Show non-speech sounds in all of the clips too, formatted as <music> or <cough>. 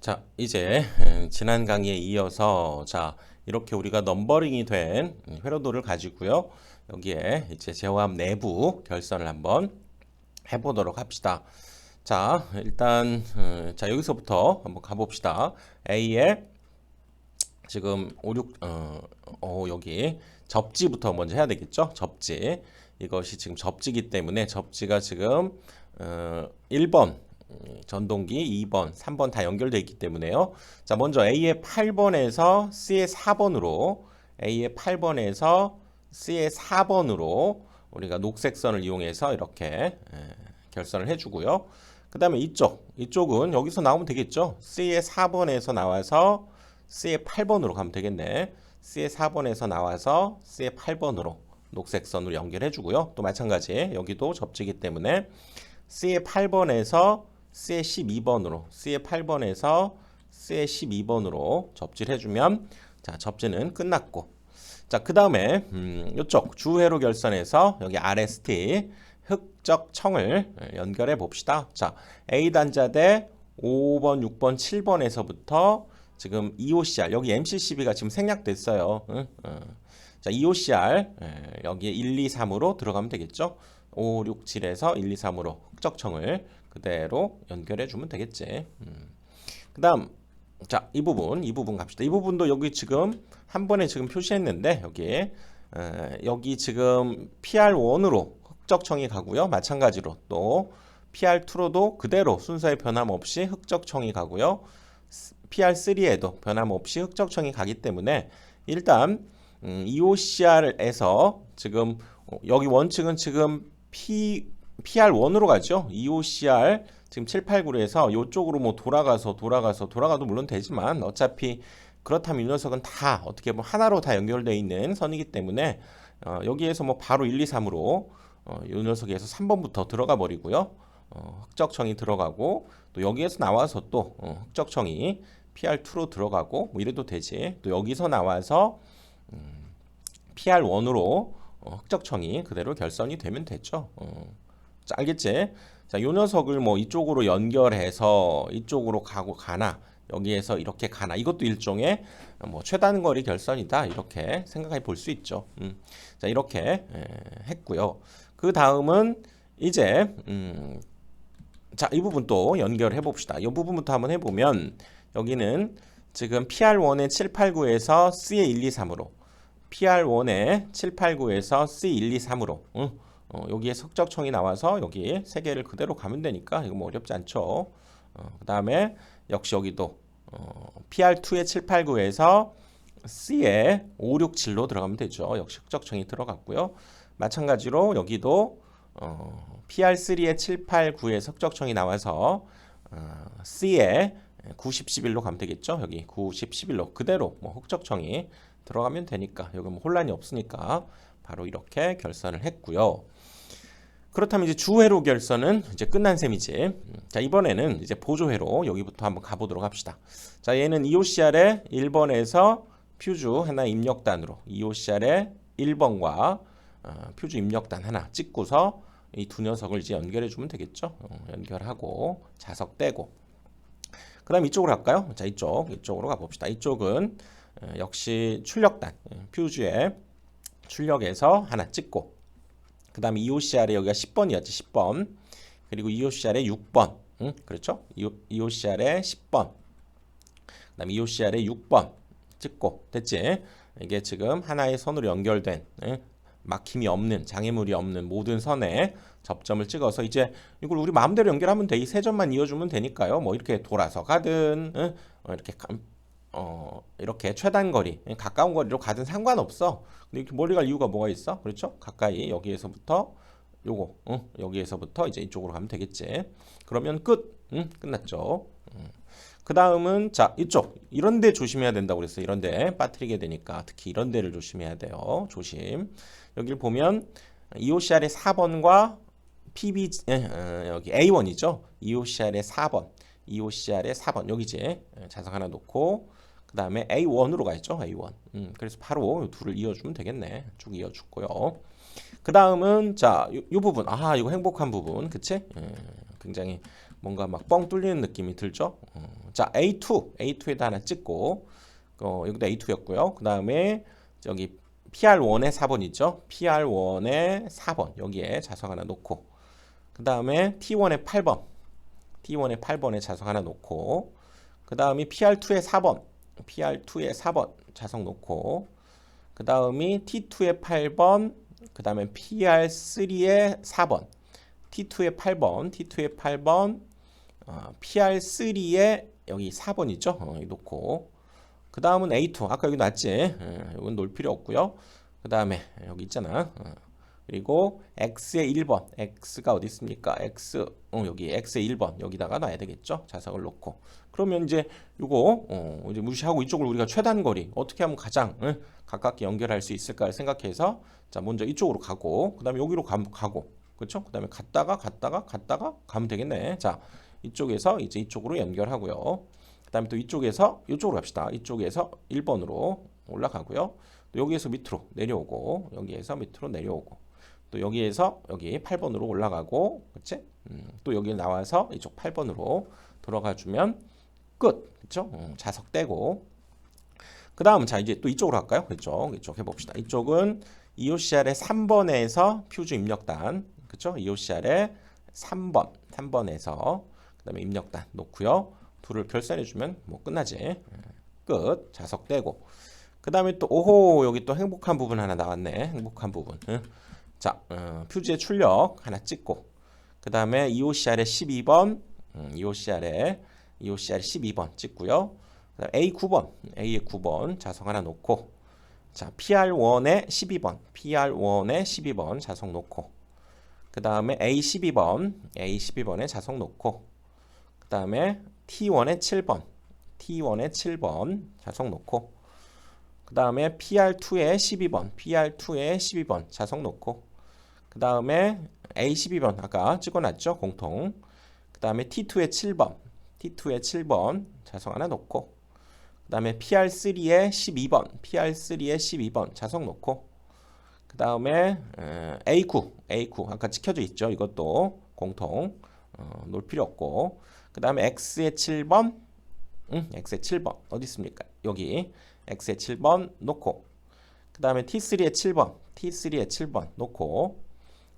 자, 이제 음, 지난 강의에 이어서 자, 이렇게 우리가 넘버링이 된 회로도를 가지고요. 여기에 이제 제호함 내부 결선을 한번 해 보도록 합시다. 자, 일단 음, 자 여기서부터 한번 가 봅시다. A에 지금 5, 6, 어, 어, 여기 접지부터 먼저 해야 되겠죠? 접지. 이것이 지금 접지기 때문에 접지가 지금 어, 1번 음, 전동기 2번, 3번 다 연결되어 있기 때문에요. 자, 먼저 A의 8번에서 C의 4번으로 A의 8번에서 C의 4번으로 우리가 녹색 선을 이용해서 이렇게 에, 결선을 해주고요. 그 다음에 이쪽, 이쪽은 여기서 나오면 되겠죠. C의 4번에서 나와서 C의 8번으로 가면 되겠네. C의 4번에서 나와서 C의 8번으로 녹색 선으로 연결해 주고요. 또 마찬가지 여기도 접지기 때문에 C의 8번에서 C의 12번으로 C의 8번에서 C의 12번으로 접지를 해주면 자 접지는 끝났고 자그 다음에 음, 이쪽 주회로 결선에서 여기 RST 흑적 청을 연결해 봅시다. 자 A 단자 대 5번, 6번, 7번에서부터 지금 EOCR 여기 MCCB가 지금 생략됐어요. 응? 어. 자 EOCR 에, 여기에 1, 2, 3으로 들어가면 되겠죠. 5, 6, 7에서 1, 2, 3으로 흑적청을 그대로 연결해 주면 되겠지. 음. 그 다음 자 이 부분 이 부분 갑시다. 이 부분도 여기 지금 한 번에 지금 표시했는데 여기 에, 여기 지금 PR1으로 흑적청이 가고요. 마찬가지로 또 PR2로도 그대로 순서의 변함없이 흑적청이 가고요. PR3에도 변함없이 흑적청이 가기 때문에 일단 음, EOCR에서 지금 어, 여기 원칙은 지금 P PR1으로 가죠. EOCR 지금 789에서 이쪽으로 뭐 돌아가서 돌아가서 돌아가도 물론 되지만 어차피 그렇다면 이 녀석은 다 어떻게 보면 하나로 다 연결되어 있는 선이기 때문에 어, 여기에서 뭐 바로 1, 2, 3으로 어, 이 녀석에서 3번부터 들어가 버리고요. 어, 흑적청이 들어가고 또 여기에서 나와서 또 어, 흑적청이 PR2로 들어가고 뭐 이래도 되지. 또 여기서 나와서 음, PR1으로 어, 흑적청이 그대로 결선이 되면 되죠. 어. 자, 알겠지? 자, 요 녀석을 뭐 이쪽으로 연결해서 이쪽으로 가고 가나 여기에서 이렇게 가나 이것도 일종의 뭐 최단거리 결선이다 이렇게 생각해 볼 수 있죠. 음. 자, 이렇게 에, 했고요. 그 다음은 이제 음, 자, 이 부분 또 연결해 봅시다. 이 부분부터 한번 해보면 여기는 지금 PR1의 789에서 C의 1, 2, 3으로 PR1의 789에서 C 1, 2, 3으로 응? 어, 여기에 석적청이 나와서 여기 세 개를 그대로 가면 되니까 이거 뭐 어렵지 않죠. 어, 그 다음에 역시 여기도 어, PR2의 789에서 C에 5, 6, 7로 들어가면 되죠. 역시 흑적청이 들어갔고요. 마찬가지로 여기도 어, PR3의 7, 8, 9에 석적청이 나와서 어, C에 90, 11로 가면 되겠죠. 여기 90, 11로 그대로 뭐 흑적청이 들어가면 되니까 여기 뭐 혼란이 없으니까 바로 이렇게 결선을 했고요. 그렇다면 이제 주회로 결선은 이제 끝난 셈이지. 자 이번에는 이제 보조회로 여기부터 한번 가보도록 합시다. 자 얘는 EOCR의 1번에서 퓨즈 하나 입력단으로 EOCR의 1번과 어, 퓨즈 입력단 하나 찍고서 이 두 녀석을 이제 연결해 주면 되겠죠. 어, 연결하고 자석 떼고. 그 다음 이쪽으로 갈까요? 자 이쪽 이쪽으로 가봅시다. 이쪽은 어, 역시 출력단 퓨즈의 출력에서 하나 찍고 그 다음에 EOCR에 여기가 10번이었지 10번. 그리고 EOCR에 6번. 응? 그렇죠? EOCR에 10번. 그 다음에 EOCR에 6번. 찍고. 됐지? 이게 지금 하나의 선으로 연결된 응? 막힘이 없는 장애물이 없는 모든 선에 접점을 찍어서 이제 이걸 우리 마음대로 연결하면 돼. 이 세 점만 이어주면 되니까요. 뭐 이렇게 돌아서 가든 응? 어, 이렇게 어, 이렇게 최단 거리, 가까운 거리로 가든 상관없어. 근데 이렇게 멀리 갈 이유가 뭐가 있어? 그렇죠? 가까이 여기에서부터 요거, 응? 여기에서부터 이제 이쪽으로 가면 되겠지. 그러면 끝, 응? 끝났죠. 응. 그 다음은 자 이쪽 이런 데 조심해야 된다고 그랬어요. 이런 데 빠뜨리게 되니까 특히 이런 데를 조심해야 돼요. 조심. 여기를 보면 EOCR의 4번과 PB 에, 여기 A1이죠. EOCR의 4번. EOCR의 4번 여기지 자석 하나 놓고 그 다음에 A1으로 가 있죠 A1. 음, 그래서 바로 이 둘을 이어주면 되겠네. 쭉 이어주고요. 그 다음은 자이 부분. 아 이거 행복한 부분. 그치? 예, 굉장히 뭔가 막 뻥 뚫리는 느낌이 들죠? 어, 자 A2, A2에다 하나 찍고. 어, 여기도 A2였고요. 그 다음에 저기 PR1에 4번 있죠. PR1에 4번 여기에 자석 하나 놓고. 그 다음에 T1에 8번. T1에 8번에 자석 하나 놓고. 그 다음이 PR2에 4번 PR2에 4번 자석 놓고 그 다음이 T2에 8번 그 다음에 PR3에 4번. T2에 8번 T2에 8번 어, PR3에 여기 4번 있죠? 어, 여기 놓고. 그 다음은 A2 아까 여기 놨지? 예, 이건 놓을 필요 없고요. 그 다음에 여기 있잖아. 어, 그리고 X의 1번 X가 어디 있습니까? X 어, 여기 X의 1번 여기다가 놔야 되겠죠? 자석을 놓고. 그러면 이제 이거 어, 이제 무시하고 이쪽을 우리가 최단 거리 어떻게 하면 가장 예, 가깝게 연결할 수 있을까 생각해서 자 먼저 이쪽으로 가고 그 다음에 여기로 가, 가고. 그렇죠 그 다음에 갔다가 갔다가 갔다가 가면 되겠네. 자 이쪽에서 이제 이쪽으로 연결하고요. 그 다음에 또 이쪽에서 이쪽으로 갑시다. 이쪽에서 1번으로 올라가고요. 또 여기에서 밑으로 내려오고 여기에서 밑으로 내려오고 또 여기에서 여기 8번으로 올라가고 그치? 음, 또 여기 나와서 이쪽 8번으로 들어가 주면 끝 그쵸? 음, 자석 떼고 그 다음 자 이제 또 이쪽으로 갈까요? 이쪽 이쪽 해봅시다 이쪽은 EOCR의 3번에서 퓨즈 입력단 그쵸? EOCR의 3번 3번에서 그 다음에 입력단 놓고요 둘을 결산해 주면 뭐 끝나지 음, 끝 자석 떼고 그 다음에 또 오호 여기 또 행복한 부분 하나 나왔네 행복한 부분 응? 자 어, 퓨즈의 출력 하나 찍고 그 다음에 EOCR의 12번 음, EOCR의 EOCR 12번 찍고요. 그다음에 A 9번 A의 9번 자석 하나 놓고 자 PR1에 12번 PR1에 12번 자석 놓고 그 다음에 A 12번 A 12번에 자석 놓고 그 다음에 T1에 7번 T1에 7번 자석 놓고 그 다음에 PR2에 12번 PR2에 12번 자석 놓고 그 다음에 A12번 아까 찍어놨죠? 공통. 그 다음에 T2에 7번. T2에 7번. 자석 하나 놓고. 그 다음에 PR3에 12번. PR3에 12번. 자석 놓고. 그 다음에 A9 A9 아까 찍혀져 있죠? 이것도 공통. 어, 놓을 필요 없고. 그 다음에 X의 7번. 응, X의 7번. 어디 있습니까? 여기. X의 7번 놓고. 그 다음에 T3의 7번. T3의 7번 놓고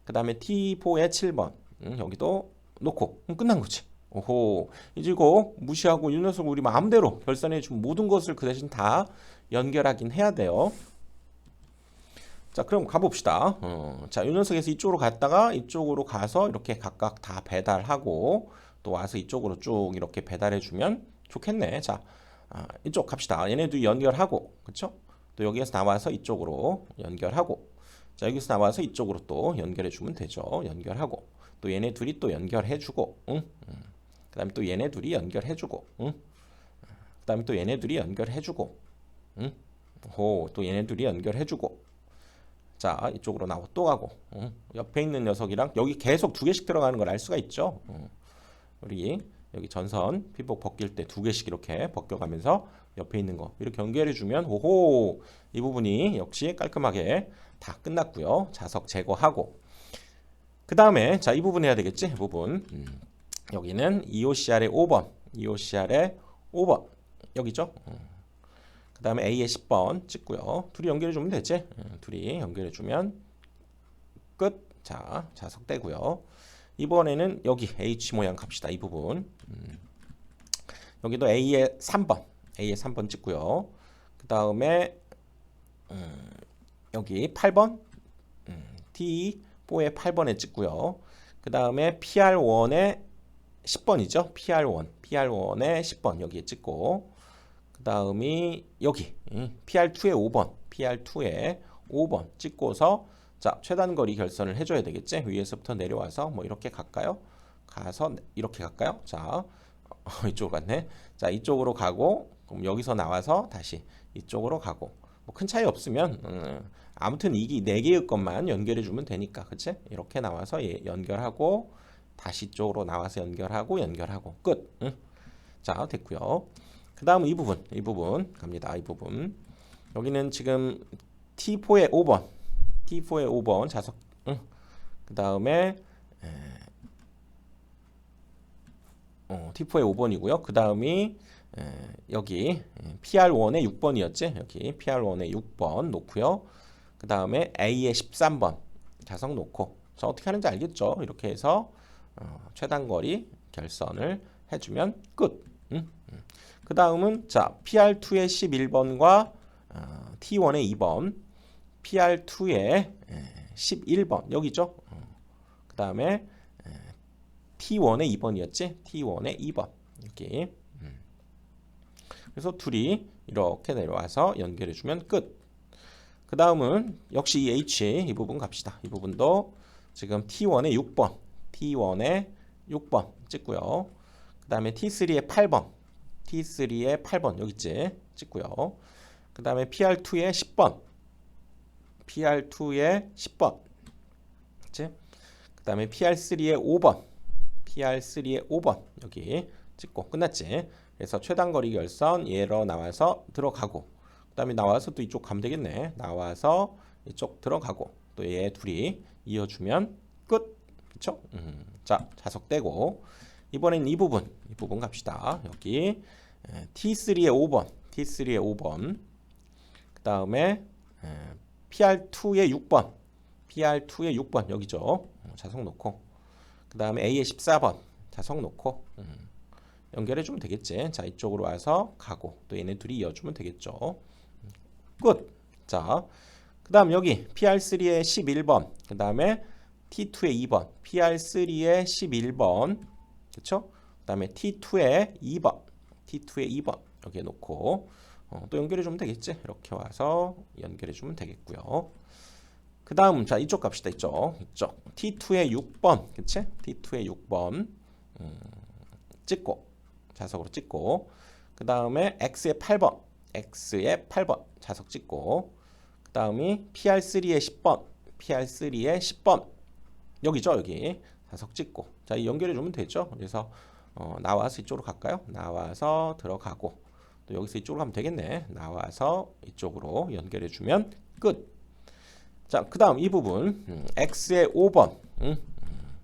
그 다음에 T4의 7번. 음, 여기도 놓고. 음, 끝난 거지. 오호. 이거 무시하고 이 녀석 우리 마음대로 결산해 준 모든 것을 그 대신 다 연결하긴 해야 돼요. 자 그럼 가봅시다. 어, 자이 녀석에서 이쪽으로 갔다가 이쪽으로 가서 이렇게 각각 다 배달하고 또 와서 이쪽으로 쭉 이렇게 배달해 주면 좋겠네. 자 아, 이쪽 갑시다. 얘네도 연결하고. 그쵸? 또 여기에서 나와서 이쪽으로 연결하고 자 여기서 나와서 이쪽으로 또 연결해 주면 되죠 연결하고 또 얘네 둘이 또 연결해 주고 응? 응. 그 다음에 또 얘네 둘이 연결해 주고 응? 그 다음에 또 얘네 둘이 연결해 주고 응? 호, 또 얘네 둘이 연결해 주고 자 이쪽으로 나고 또 가고 응? 옆에 있는 녀석이랑 여기 계속 두 개씩 들어가는 걸 알 수가 있죠 응. 우리 여기 전선 피복 벗길 때 두 개씩 이렇게 벗겨가면서 옆에 있는 거 이렇게 연결해 주면 오호 이 부분이 역시 깔끔하게 다 끝났고요 자석 제거하고 그 다음에 자 이 부분 해야 되겠지 이 부분 음, 여기는 EOCR의 5번 EOCR의 5번 여기죠 음. 그 다음에 A의 10번 찍고요 둘이 연결해 주면 되지 음, 둘이 연결해 주면 끝 자 자석 떼고요 이번에는 여기 H 모양 갑시다. 이 부분. 음. 여기도 A의 3번. A의 3번 찍고요. 그 다음에 음, 여기 8번. 음, T4의 8번에 찍고요. 그 다음에 PR1에 10번이죠. PR1. PR1에 10번 여기에 찍고 그 다음이 여기 PR2에 5번. PR2에 5번 찍고서 자, 최단 거리 결선을 해줘야 되겠지? 위에서부터 내려와서 뭐 이렇게 갈까요? 가서 이렇게 갈까요? 자, 어, <laughs> 이쪽으로 갔네. 자, 이쪽으로 가고 그럼 여기서 나와서 다시 이쪽으로 가고 뭐 큰 차이 없으면 음, 아무튼 이게 네 개의 것만 연결해 주면 되니까, 그치? 이렇게 나와서 예, 연결하고 다시 이쪽으로 나와서 연결하고 연결하고 끝. 응? 자, 됐고요. 그 다음 이 부분, 이 부분 갑니다. 이 부분 여기는 지금 T4의 5번 T4의 5번 자석 응. 그 다음에 어, T4의 5번이고요. 그 다음이 에, 여기 PR1의 6번이었지. 여기 PR1의 6번 놓고요. 그 다음에 A의 13번 자석 놓고 자 어떻게 하는지 알겠죠? 이렇게 해서 어, 최단거리 결선을 해주면 끝. 음? 음. 그 다음은 자 PR2의 11번과 어, T1의 2번, PR2의 11번 여기죠. 어. 그 다음에 T1의 2번이었지. T1의 2번 여기. 음. 그래서 둘이 이렇게 내려와서 연결해 주면 끝. 그 다음은 역시 이 H 이 부분 갑시다. 이 부분도 지금 T1의 6번, T1의 6번 찍고요. 그 다음에 T3의 8번, T3의 8번 여기 있지 찍고요. 그 다음에 PR2의 10번, PR2의 10번, 그치? 그 다음에 PR3의 5번, PR3의 5번 여기 찍고 끝났지. 그래서 최단거리 결선 얘로 나와서 들어가고 그 다음에 나와서 또 이쪽 가면 되겠네. 나와서 이쪽 들어가고 또 얘 둘이 이어주면 끝. 그쵸? 음, 자 자석 떼고 이번엔 이 부분 이 부분 갑시다. 여기 T3의 5번 T3의 5번 그 다음에 PR2의 6번 PR2의 6번 여기죠. 어, 자석 놓고 그 다음에 A의 14번 자석 놓고 음, 연결해 주면 되겠지. 자 이쪽으로 와서 가고 또 얘네 둘이 이어주면 되겠죠. 끝. 자, 그 다음 여기 PR3의 11번, 그 다음에 T2의 2번, PR3의 11번, 그쵸? 그 다음에 T2의 2번, T2의 2번 여기에 놓고 어, 또 연결해 주면 되겠지? 이렇게 와서 연결해 주면 되겠고요. 그 다음 자 이쪽 갑시다 이쪽 이쪽 T2의 6번 그치? T2의 6번 음, 찍고 자석으로 찍고 그 다음에 X의 8번 X의 8번 자석 찍고 그 다음이 PR3의 10번 PR3의 10번. 여기죠 여기. 자석 찍고. 자 연결해 주면 되죠? 그래서 어, 나와서 이쪽으로 갈까요? 나와서 들어가고. 또 여기서 이쪽으로 가면 되겠네. 나와서 이쪽으로 연결해 주면 끝자그 다음 이 부분 음, X의 5번. 음, 음.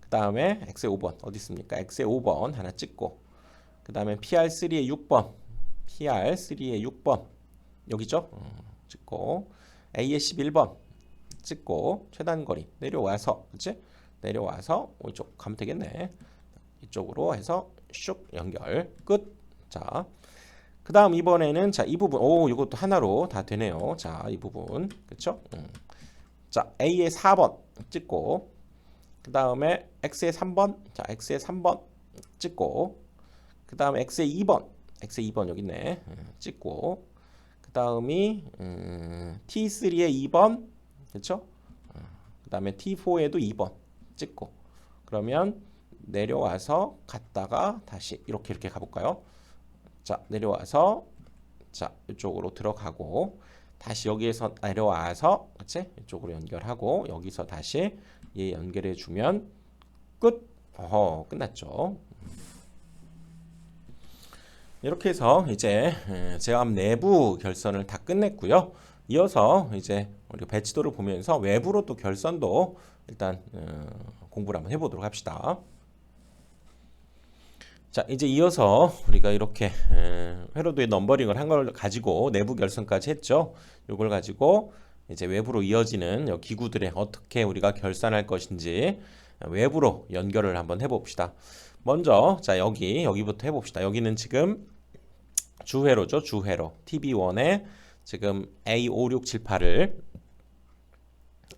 그 다음에 X의 5번. 어디 있습니까? X의 5번 하나 찍고 그 다음에 PR3의 6번. PR3의 6번. 여기죠. 어, 찍고. A의 11번. 찍고. 최단거리. 내려와서. 그치? 내려와서 이쪽 가면 되겠네. 이쪽으로 해서 슉 연결. 끝. 자, 그 다음 이번에는 자 이 부분. 오 이것도 하나로 다 되네요. 자 이 부분. 그쵸? 음. 자 A의 4번. 찍고. 그 다음에 X의 3번. 자 X의 3번. 찍고 그 다음에 X의 2번 X 2번 여기 있네. 음, 찍고 그 다음이 음, T3의 2번 그렇죠? 그 다음에 T4에도 2번 찍고 그러면 내려와서 갔다가 다시 이렇게 이렇게 가볼까요? 자 내려와서 자 이쪽으로 들어가고 다시 여기에서 내려와서 그치? 이쪽으로 연결하고 여기서 다시 얘 연결해 주면 끝. 어 끝났죠. 이렇게 해서 이제 제암 내부 결선을 다 끝냈고요. 이어서 이제 우리 배치도를 보면서 외부로 또 결선도 일단 어, 공부를 한번 해보도록 합시다. 자 이제 이어서 우리가 이렇게 회로도의 넘버링을 한 걸 가지고 내부 결선까지 했죠. 이걸 가지고 이제 외부로 이어지는 기구들에 어떻게 우리가 결산할 것인지 외부로 연결을 한번 해봅시다. 먼저 자 여기 여기부터 해봅시다. 여기는 지금 주회로죠. 주회로. TB1에 지금 A5678을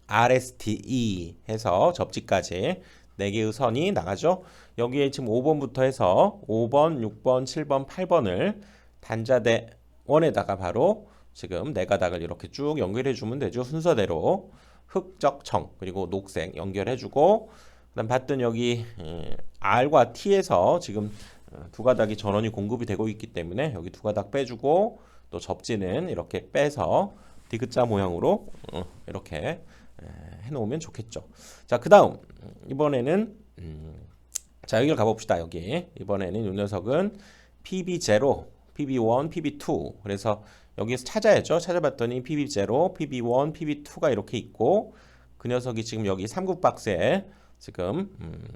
RSTE 해서 접지까지 4개의 선이 나가죠. 여기에 지금 5번부터 해서 5번, 6번, 7번, 8번을 단자대 원에다가 바로 지금 네 가닥을 이렇게 쭉 연결해 주면 되죠. 순서대로 흑적 청 그리고 녹색 연결해 주고 그다음 봤던 여기 R과 T에서 지금 어, 두 가닥이 전원이 공급이 되고 있기 때문에 여기 두 가닥 빼주고 또 접지는 이렇게 빼서 디귿자 모양으로 어, 이렇게 해놓으면 좋겠죠. 자, 그 다음 이번에는 음, 자 여기를 가봅시다. 여기 이번에는 이 녀석은 PB0, PB1, PB2 그래서 여기서 찾아야죠. 찾아봤더니 PB0, PB1, PB2가 이렇게 있고 그 녀석이 지금 여기 삼국 박스에 지금 음,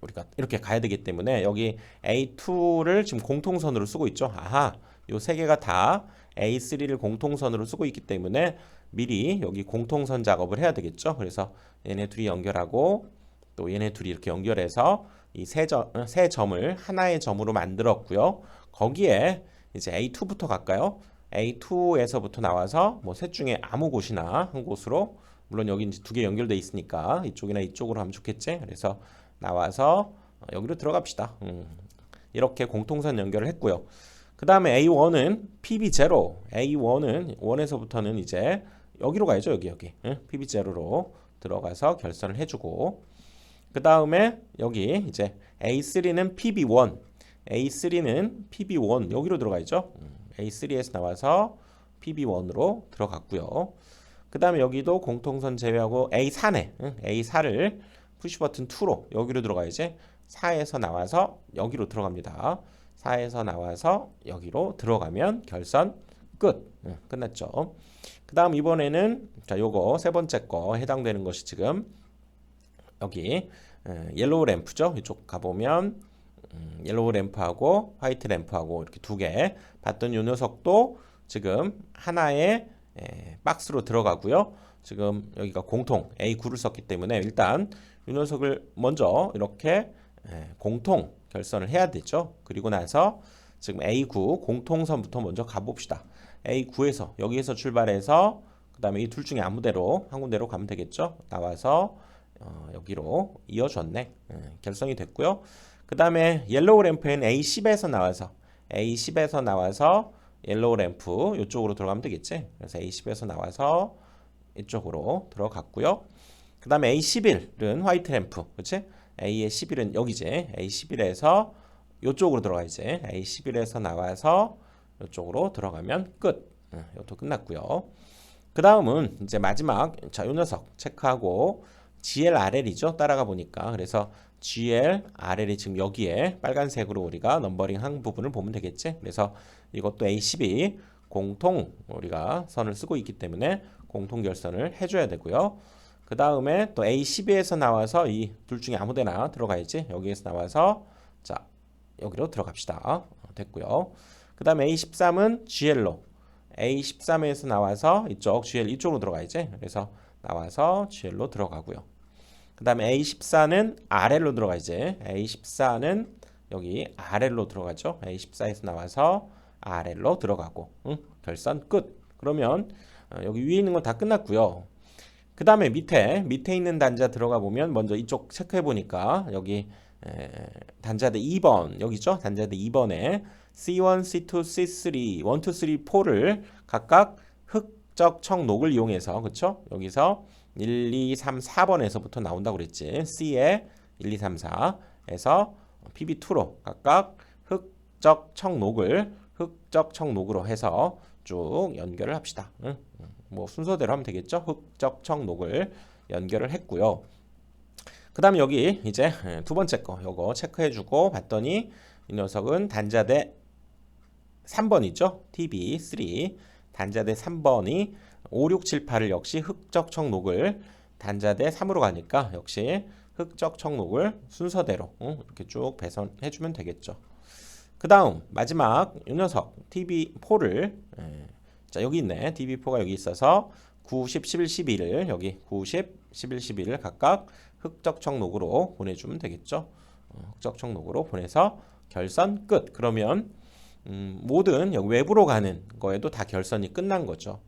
우리가 이렇게 가야 되기 때문에 여기 A2를 지금 공통선으로 쓰고 있죠. 아하, 요 세 개가 다 A3를 공통선으로 쓰고 있기 때문에 미리 여기 공통선 작업을 해야 되겠죠. 그래서 얘네 둘이 연결하고 또 얘네 둘이 이렇게 연결해서 이세 점, 세 점을 하나의 점으로 만들었고요. 거기에 이제 A2부터 갈까요? A2에서부터 나와서 뭐 셋 중에 아무 곳이나 한 곳으로 물론 여기 이제 두 개 연결돼 있으니까 이쪽이나 이쪽으로 하면 좋겠지. 그래서 나와서 어, 여기로 들어갑시다. 음, 이렇게 공통선 연결을 했고요. 그 다음에 A1은 PB0, A1은 1에서부터는 이제 여기로 가야죠. 여기 여기 응? PB0로 들어가서 결선을 해주고 그 다음에 여기 이제 A3는 PB1, A3는 PB1 여기로 들어가야죠. 음, A3에서 나와서 PB1으로 들어갔고요. 그 다음에 여기도 공통선 제외하고 A4네. 응? A4를 푸시 버튼 2로 여기로 들어가야지. 4에서 나와서 여기로 들어갑니다. 4에서 나와서 여기로 들어가면 결선 끝. 응, 끝났죠. 그 다음 이번에는 자 요거 세 번째 거 해당되는 것이 지금 여기 에, 옐로우 램프죠. 이쪽 가보면 음, 옐로우 램프하고 화이트 램프하고 이렇게 두 개 봤던 요 녀석도 지금 하나의 에, 박스로 들어가고요. 지금 여기가 공통 A9를 썼기 때문에 일단 이 녀석을 먼저 이렇게 에, 공통 결선을 해야 되죠. 그리고 나서 지금 A9 공통선부터 먼저 가봅시다. A9에서 여기에서 출발해서 그 다음에 이 둘 중에 아무 데로 한 군데로 가면 되겠죠. 나와서 어, 여기로 이어졌네. 예, 결성이 됐고요. 그 다음에 옐로우 램프에는 A10에서 나와서 A10에서 나와서 옐로우 램프 이쪽으로 들어가면 되겠지. 그래서 A10에서 나와서 이쪽으로 들어갔고요. 그 다음에 A11은 화이트 램프, 그렇지? A의 11은 여기지. A11에서 이쪽으로 들어가야지. A11에서 나와서 이쪽으로 들어가면 끝. 응, 이것도 끝났고요. 그 다음은 이제 마지막 자, 요 녀석 체크하고 GLRL이죠. 따라가 보니까 그래서 GLRL이 지금 여기에 빨간색으로 우리가 넘버링 한 부분을 보면 되겠지. 그래서 이것도 A12 공통 우리가 선을 쓰고 있기 때문에 공통 결선을 해줘야 되고요. 그 다음에 또 A12에서 나와서 이 둘 중에 아무 데나 들어가야지. 여기에서 나와서 자 여기로 들어갑시다. 어, 됐고요. 그 다음에 A13은 GL로 A13에서 나와서 이쪽 GL 이쪽으로 들어가야지. 그래서 나와서 GL로 들어가고요. 그 다음에 A14는 RL로 들어가야지. A14는 여기 RL로 들어가죠. A14에서 나와서 RL로 들어가고 응? 결선 끝. 그러면 어, 여기 위에 있는 건 다 끝났고요. 그 다음에 밑에 밑에 있는 단자 들어가 보면 먼저 이쪽 체크해 보니까 여기 에, 단자대 2번 여기죠. 단자대 2번에 C1, C2, C3, 1, 2, 3, 4를 각각 흑적 청록을 이용해서 그쵸? 여기서 1, 2, 3, 4번에서부터 나온다고 그랬지. C에 1, 2, 3, 4에서 PB2로 각각 흑적 청록을 흑적 청록으로 해서 쭉 연결을 합시다. 응? 뭐 순서대로 하면 되겠죠. 흑적 청록을 연결을 했고요. 그 다음에 여기 이제 두 번째 거 요거 체크해주고 봤더니 이 녀석은 단자대 3번이죠. TB3 단자대 3번이 5, 6, 7, 8을 역시 흑적 청록을 단자대 3으로 가니까 역시 흑적 청록을 순서대로 응? 이렇게 쭉 배선해 주면 되겠죠. 그 다음 마지막 이 녀석 TB4를 자 여기 있네 DB4가 여기 있어서 9, 10, 11, 12를 여기 9, 10, 11, 12를 각각 흑적 청록으로 보내주면 되겠죠. 어, 흑적 청록으로 보내서 결선 끝. 그러면 음, 모든 외부로 가는 거에도 다 결선이 끝난 거죠.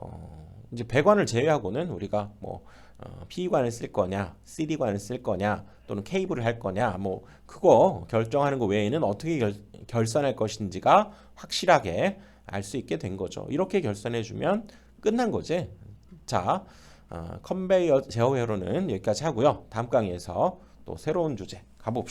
어, 이제 배관을 제외하고는 우리가 뭐 어, PE관을 쓸 거냐, CD관을 쓸 거냐, 또는 케이블을 할 거냐, 뭐 그거 결정하는 거 외에는 어떻게 결, 결선할 것인지가 확실하게 알 수 있게 된 거죠. 이렇게 결선해 주면 끝난 거지. 자, 어, 컨베이어 제어 회로는 여기까지 하고요. 다음 강의에서 또 새로운 주제 가봅시다.